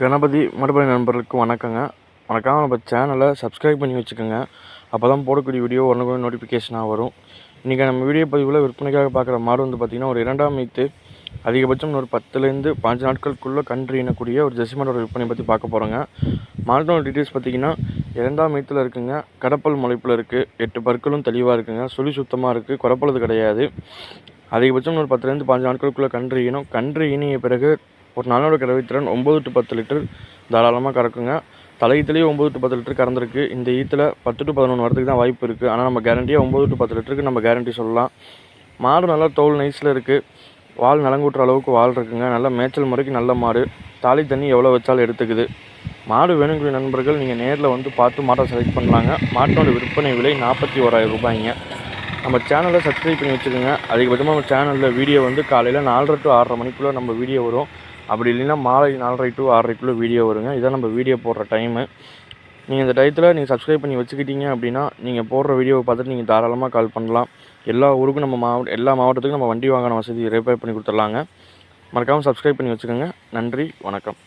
கணபதி மறுபடி நண்பர்களுக்கு வணக்கங்க. வணக்கம் நம்ம சேனலை சப்ஸ்கிரைப் பண்ணி வச்சுக்கோங்க. அப்போ தான் போடக்கூடிய வீடியோ ஒன்று நோட்டிஃபிகேஷனாக வரும். இன்றைக்கி நம்ம வீடியோ பதிவில் விற்பனைக்காக பார்க்குற மாடு வந்து பார்த்திங்கன்னா ஒரு இரண்டாம் மீத்து அதிகபட்சம் ஒரு பத்துலேருந்து பாஞ்சு நாட்களுக்குள்ளே கன்று இனக்கூடிய ஒரு ஜெர்சி விற்பனை பற்றி பார்க்க போகிறோங்க மாட்டோட டீட்டெயில்ஸ் பார்த்திங்கன்னா இரண்டாம் மீத்தில் இருக்குங்க கடப்பல் முளைப்பில் இருக்குது எட்டு பற்களும் தெளிவாக இருக்குங்க சுழி சுத்தமாக இருக்குது குறப்பளது கிடையாது. அதிகபட்சம் ஒரு பத்துலேருந்து பாஞ்சு நாட்களுக்குள்ளே கன்று ஈனும் கன்று ஈனிய பிறகு ஒரு நாளோட கறவைத்திறன் ஒம்பது டு பத்து லிட்டர். தாராளமாக கறக்குங்க. தலையீத்துலேயே ஒம்பது டு பத்து லிட்டர் கறந்துருக்கு. இந்த ஈத்தில் பத்து டு பதினொன்று வரதுக்கு தான் வாய்ப்பு இருக்குது ஆனால் நம்ம கேரண்டியாக ஒம்பது டு பத்து லிட்டருக்கு நம்ம கேரண்டி சொல்லலாம். மாடு நல்லா தோல் நைஸில் இருக்குது வால் நலங்கூட்டுற அளவுக்கு வால் இருக்குங்க. நல்ல மேய்ச்சல் முறைக்கு நல்ல மாடு. தாலி தண்ணி எவ்வளோ வச்சாலும் எடுத்துக்குது. மாடு வேணுங்கிற நண்பர்கள் நீங்கள் நேரில் வந்து பார்த்து மாட்டை செலக்ட் பண்ணலாங்க. மாட்டோட விற்பனை விலை நாற்பத்தி ஓராயிரம் ரூபாய்ங்க. நம்ம சேனலை சப்ஸ்கிரைப் பண்ணி வச்சுக்கோங்க. அதிகபட்சமாக நம்ம சேனலில் வீடியோ வந்து காலையில் நாலரை டு ஆறரை மணிக்குள்ளே நம்ம வீடியோ வரும். அப்படி இல்லைன்னா மாலை நாலரை டு ஆறரைக்குள்ளே வீடியோ வருங்க. இதான் நம்ம வீடியோ போடுற டைமு நீங்கள் இந்த டயத்தில் நீங்கள் சப்ஸ்கிரைப் பண்ணி வச்சுக்கிட்டீங்க அப்படின்னா நீங்கள் போடுற வீடியோவை பார்த்துட்டு நீங்கள் தாராளமாக கால் பண்ணலாம். எல்லா ஊருக்கும் நம்ம மாவட்ட எல்லா மாவட்டத்துக்கும் நம்ம வண்டி வாங்கின வசதி ரிப்பேர் பண்ணி கொடுத்துர்லாங்க மறக்காமல் சப்ஸ்கிரைப் பண்ணி வச்சுக்கோங்க. நன்றி வணக்கம்.